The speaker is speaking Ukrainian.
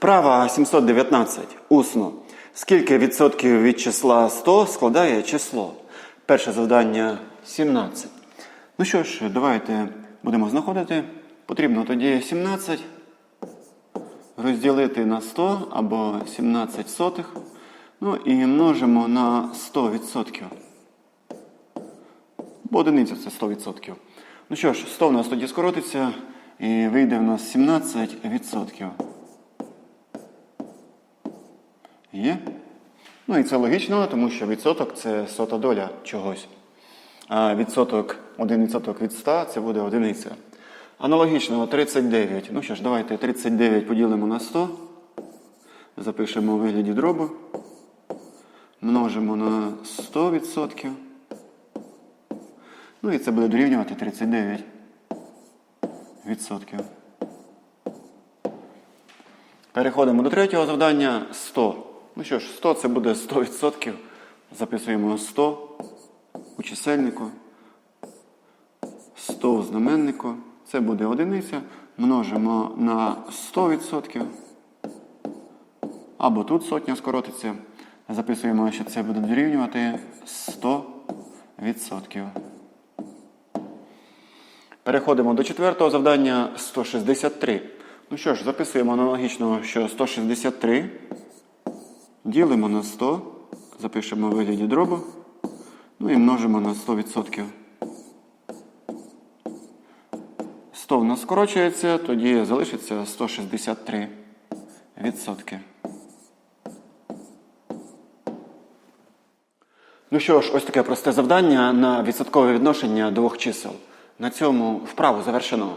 Вправа 719. Усно. Скільки відсотків від числа 100 складає число? Перше завдання 17. Ну що ж, давайте будемо знаходити. Потрібно тоді 17 розділити на 100 або 17 сотих. Ну і множимо на 100%. Бо одиниця це 100%. Ну що ж, 100 у нас тоді скоротиться і вийде в нас 17%. Є? Ну і це логічно, тому що відсоток це сота доля чогось. А відсоток, 1 відсоток від 100 це буде одиниця. Аналогічно 39. Ну що ж, давайте 39 поділимо на 100. Запишемо у вигляді дробу. Множимо на 100%. Ну і це буде дорівнювати 39 відсотків. Переходимо до третього завдання 100. Ну що ж, 100 це буде 100%. Записуємо 100 у чисельнику. 100 у знаменнику. Це буде одиниця. Множимо на 100%. Або тут сотня скоротиться. Записуємо, що це буде дорівнювати 100%. Переходимо до четвертого завдання 163. Ну що ж, записуємо аналогічно, що 163 ділимо на 100, запишемо у вигляді дробу, ну і множимо на 100%. 100 в нас скорочується, тоді залишиться 163 відсотки. Ну що ж, ось таке просте завдання на відсоткове відношення двох чисел. На цьому вправу завершено.